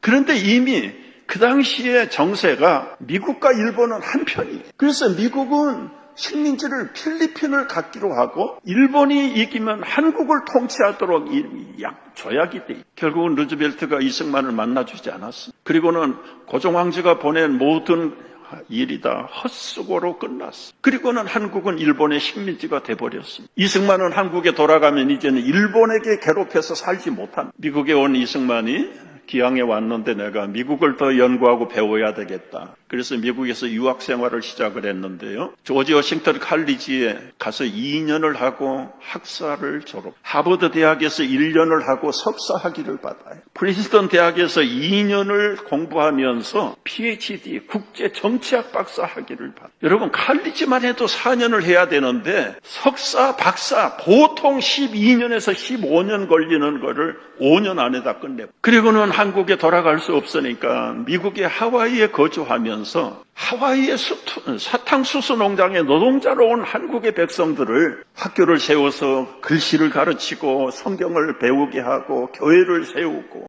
그런데 이미 그 당시에 정세가 미국과 일본은 한편이에요. 그래서 미국은 식민지를 필리핀을 갖기로 하고 일본이 이기면 한국을 통치하도록 이- 약 조약이 돼. 결국은 루즈벨트가 이승만을 만나주지 않았어. 그리고는 고종 황제가 보낸 모든 일이 다 헛수고로 끝났어. 그리고는 한국은 일본의 식민지가 돼버렸습니다. 이승만은 한국에 돌아가면 이제는 일본에게 괴롭혀서 살지 못한 미국에 온 이승만이 기항에 왔는데 내가 미국을 더 연구하고 배워야 되겠다. 그래서 미국에서 유학 생활을 시작을 했는데요. 조지 워싱턴 칼리지에 가서 2년을 하고 학사를 졸업. 하버드 대학에서 1년을 하고 석사 학위를 받아요. 프린스턴 대학에서 2년을 공부하면서 PhD 국제 정치학 박사 학위를 받아요. 여러분 칼리지만 해도 4년을 해야 되는데 석사, 박사 보통 12년에서 15년 걸리는 거를 5년 안에 다 끝내고 그리고는 한국에 돌아갈 수 없으니까 미국의 하와이에 거주하면서 하와이의 사탕수수 농장의 노동자로 온 한국의 백성들을 학교를 세워서 글씨를 가르치고 성경을 배우게 하고 교회를 세우고